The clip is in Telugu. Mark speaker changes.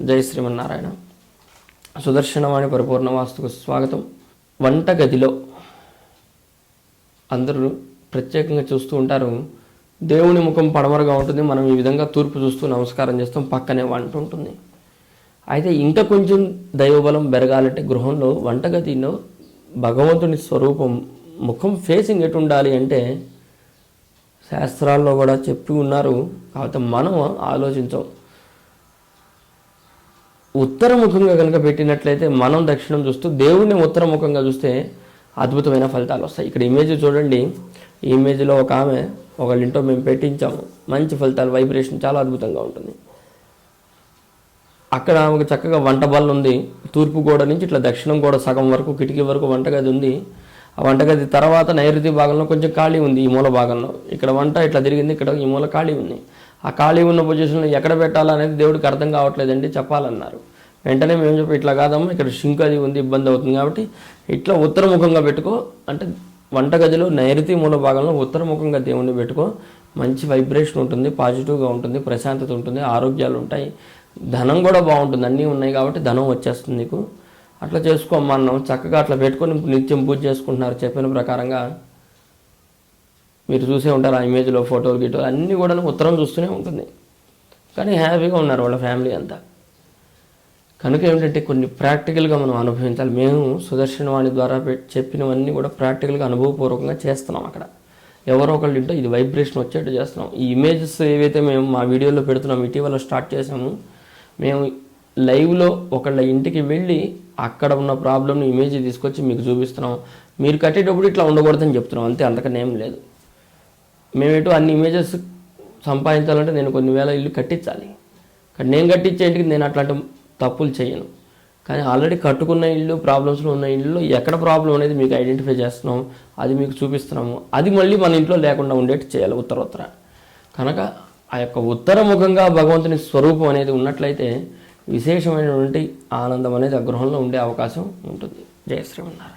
Speaker 1: జై శ్రీమన్నారాయణ. సుదర్శనవాణి పరిపూర్ణ వాస్తుకు స్వాగతం. వంటగదిలో అందరూ ప్రత్యేకంగా చూస్తూ ఉంటారు. దేవుని ముఖం పడమరగా ఉంటుంది. మనం ఈ విధంగా తూర్పు చూస్తూ నమస్కారం చేస్తాం. పక్కనే వంట ఉంటుంది. అయితే ఇంకా కొంచెం దైవబలం పెరగాలంటే గృహంలో వంటగదిలో భగవంతుని స్వరూపం ముఖం ఫేసింగ్ ఎటు ఉండాలి అంటే శాస్త్రాల్లో కూడా చెప్పి ఉన్నారు. కాకపోతే మనం ఆలోచించాం. ఉత్తరముఖంగా కనుక పెట్టినట్లయితే మనం దక్షిణం చూస్తూ దేవుణ్ణి ఉత్తరముఖంగా చూస్తే అద్భుతమైన ఫలితాలు వస్తాయి. ఇక్కడ ఇమేజ్ చూడండి. ఈ ఇమేజ్లో ఒక ఆమె ఒకళ్ళింటో మేము పెట్టించాము. మంచి ఫలితాలు వైబ్రేషన్ చాలా అద్భుతంగా ఉంటుంది. అక్కడ ఒక చక్కగా వంట బల్ల ఉంది. తూర్పు గోడ నుంచి ఇట్లా దక్షిణం గోడ సగం వరకు కిటికీ వరకు వంటగది ఉంది. ఆ వంటగది తర్వాత నైరుతి భాగంలో కొంచెం ఖాళీ ఉంది ఈ మూల భాగంలో. ఇక్కడ వంట ఇట్లా తిరిగింది ఇక్కడ ఈ మూల ఖాళీ ఉంది. ఆ ఖాళీ ఉన్న పొజిషన్లో ఎక్కడ పెట్టాలనేది దేవుడికి అర్థం కావట్లేదండి చెప్పాలన్నారు. వెంటనే మేము చెప్పి ఇట్లా కాదమ్మా ఇక్కడ షింక్ అది ఉంది ఇబ్బంది అవుతుంది కాబట్టి ఇట్లా ఉత్తరముఖంగా పెట్టుకో. అంటే వంటగదిలో నైరుతి మూల భాగంలో ఉత్తరముఖంగా దేవుణ్ణి పెట్టుకో. మంచి వైబ్రేషన్ ఉంటుంది పాజిటివ్గా ఉంటుంది ప్రశాంతత ఉంటుంది ఆరోగ్యాలు ఉంటాయి. ధనం కూడా బాగుంటుంది అన్నీ ఉన్నాయి కాబట్టి ధనం వచ్చేస్తుంది నీకు. అట్లా చేసుకోమ్మా అన్నాం చక్కగా అట్లా పెట్టుకొని నిత్యం పూజ చేసుకుంటున్నారు చెప్పిన ప్రకారంగా. మీరు చూసే ఉంటారు ఆ ఇమేజ్లో ఫోటోలు గిటో అన్నీ కూడా ఉత్తరం చూస్తూనే ఉంటుంది. కానీ హ్యాపీగా ఉన్నారు వాళ్ళ ఫ్యామిలీ అంతా. కనుక ఏమిటంటే కొన్ని ప్రాక్టికల్గా మనం అనుభవించాలి. మేము సుదర్శన వాణి ద్వారా చెప్పినవన్నీ కూడా ప్రాక్టికల్గా అనుభవపూర్వకంగా చేస్తున్నాం అక్కడ. ఎవరో ఒకళ్ళు ఇంటో ఇది వైబ్రేషన్ వచ్చేట్టు చేస్తున్నాం. ఈ ఇమేజెస్ ఏవైతే మేము మా వీడియోలో పెడుతున్నాం ఇటీవల స్టార్ట్ చేసాము మేము లైవ్లో ఒకళ్ళ ఇంటికి వెళ్ళి అక్కడ ఉన్న ప్రాబ్లమ్ని ఇమేజ్ తీసుకొచ్చి మీకు చూపిస్తున్నాం. మీరు కట్టేటప్పుడు ఇట్లా ఉండకూడదని చెప్తున్నాం. అంతే అంతకన్నా ఏం లేదు. మేము అన్ని ఇమేజెస్ సంపాదించాలంటే నేను కొన్ని వేల ఇల్లు కట్టించాలి. కానీ నేను కట్టించే ఇంటికి నేను అట్లాంటి తప్పులు చేయను. కానీ ఆల్రెడీ కట్టుకున్న ఇల్లు ప్రాబ్లమ్స్లో ఉన్న ఇల్లు ఎక్కడ ప్రాబ్లం అనేది మీకు ఐడెంటిఫై చేస్తున్నాం అది మీకు చూపిస్తున్నాము. అది మళ్ళీ మన ఇంట్లో లేకుండా ఉండేట్టు చేయాలి ఉత్తర ఉత్తర కనుక ఆ యొక్క ఉత్తరముఖంగా భగవంతుని స్వరూపం అనేది ఉన్నట్లయితే విశేషమైనటువంటి ఆనందం అనేది ఆ గృహంలో ఉండే అవకాశం ఉంటుంది. జయ శ్రీమన్నారాయణ.